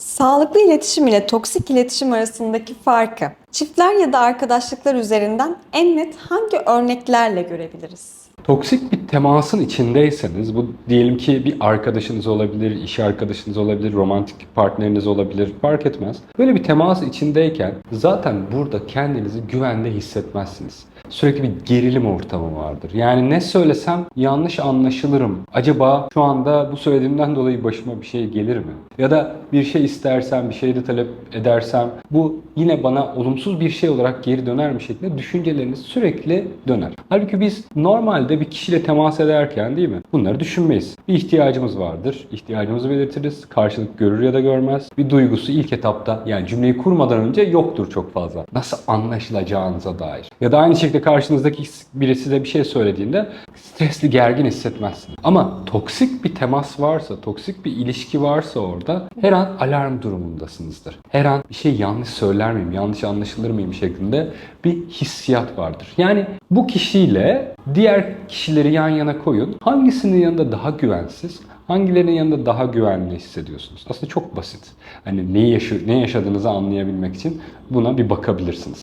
Sağlıklı iletişim ile toksik iletişim arasındaki farkı çiftler ya da arkadaşlıklar üzerinden en net hangi örneklerle görebiliriz? Toksik bir temasın içindeyseniz bu diyelim ki bir arkadaşınız olabilir, iş arkadaşınız olabilir, romantik partneriniz olabilir fark etmez. Böyle bir temas içindeyken zaten burada kendinizi güvende hissetmezsiniz. Sürekli bir gerilim ortamı vardır. Yani ne söylesem yanlış anlaşılırım. Acaba şu anda bu söylediğimden dolayı başıma bir şey gelir mi? Ya da bir şey istersem, bir şey de talep edersem bu yine bana olumsuz bir şey olarak geri döner mi şeklinde düşünceleriniz sürekli döner. Halbuki biz normalde bir kişiyle temas ederken değil mi? Bunları düşünmeyiz. Bir ihtiyacımız vardır. İhtiyacımızı belirtiriz. Karşılık görür ya da görmez. Bir duygusu ilk etapta yani cümleyi kurmadan önce yoktur çok fazla. Nasıl anlaşılacağınıza dair. Ya da aynı şekilde karşınızdaki biri size bir şey söylediğinde stresli gergin hissetmezsiniz. Ama toksik bir temas varsa, toksik bir ilişki varsa orada her an alarm durumundasınızdır. Her an bir şey yanlış söyler miyim, yanlış anlaşılır mıyım şeklinde bir hissiyat vardır. Yani bu kişiyle diğer kişileri yan yana koyun. Hangisinin yanında daha güvensiz, hangilerinin yanında daha güvenli hissediyorsunuz? Aslında çok basit. Hani neyi yaşa- ne yaşadığınızı anlayabilmek için buna bir bakabilirsiniz.